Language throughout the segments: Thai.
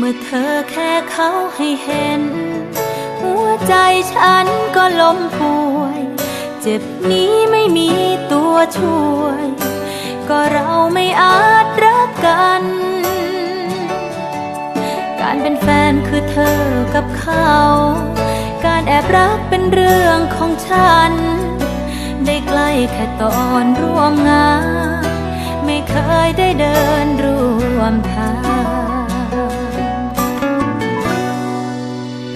เมื่อเธอแค่เขาให้เห็น หัวใจฉันก็ล้มป่วย เจ็บนี้ไม่มีตัวช่วย ก็เราไม่อาจรักกัน การเป็นแฟนคือเธอกับเขา การแอบรักเป็นเรื่องของฉัน ได้ใกล้แค่ตอนร่วมงาน ไม่เคยได้เดินร่วมทาง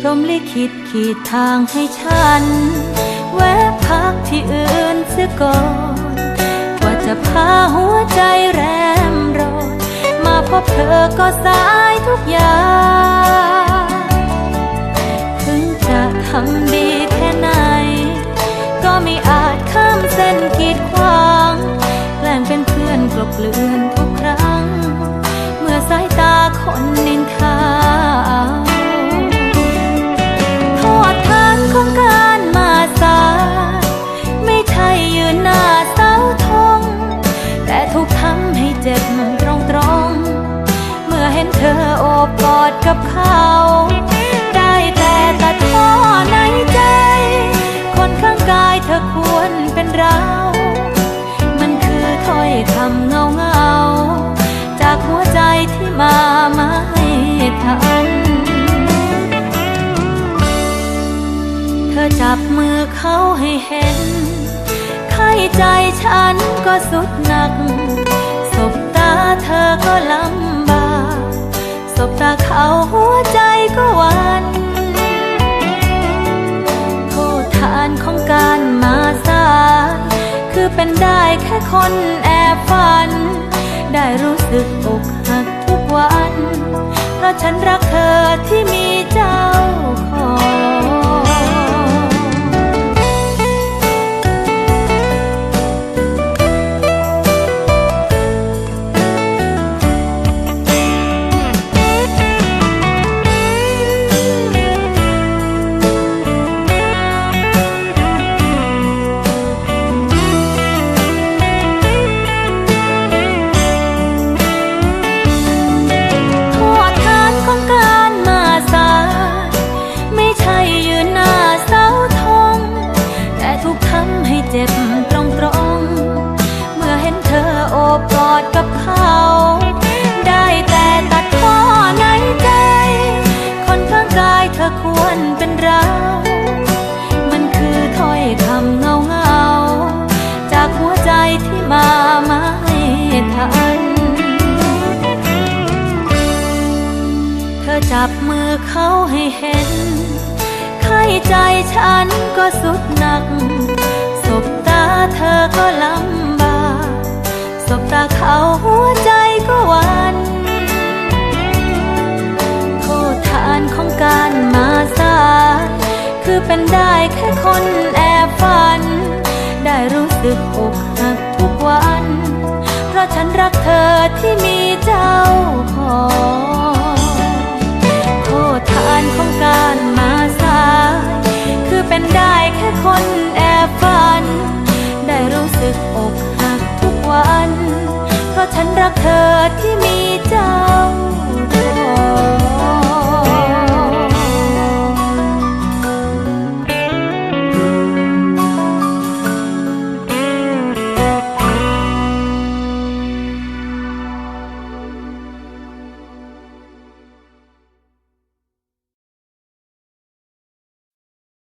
พรมลิขิตขีดทางให้ฉัน แวะพักที่อื่นเสียก่อนกว่าจะพาหัวใจแรมรอนมาพบเธอก็สายทุกอย่างถึงจะทำดีแค่ไหน ก็ไม่อาจข้ามเส้นกีดขวาง แกล้งเป็นเพื่อนกลบเกลื่อน ธอโอบกอดกับเขา ได้แต่ตัดพ้อในใจ คนข้างกายเธอควรเป็นเรา มันคือถ้อยคำเงาเงา จากหัวใจที่มาไม่ทัน เธอจับมือเขาให้เห็น ไข้ใจฉันก็สุดหนัก สบตาเธอก็ลำบาก สบตาเขาหัวใจก็วันโทษทานของการมาสายคือเป็นได้แค่คนแอบฝัน ได้รู้สึกอกหักทุกวัน เพราะฉันรักเธอที่มี จับมือเขาให้เห็น ไข้ใจฉันก็สุดหนัก สบตาเธอก็ลำบากสบตาเขาหัวใจก็วันโทษทานของการมาสายคือเป็นได้แค่คนแอบฝัน ได้รู้สึกอกหักทุกวัน เพราะฉันรักเธอที่มีเจ้าของ ที่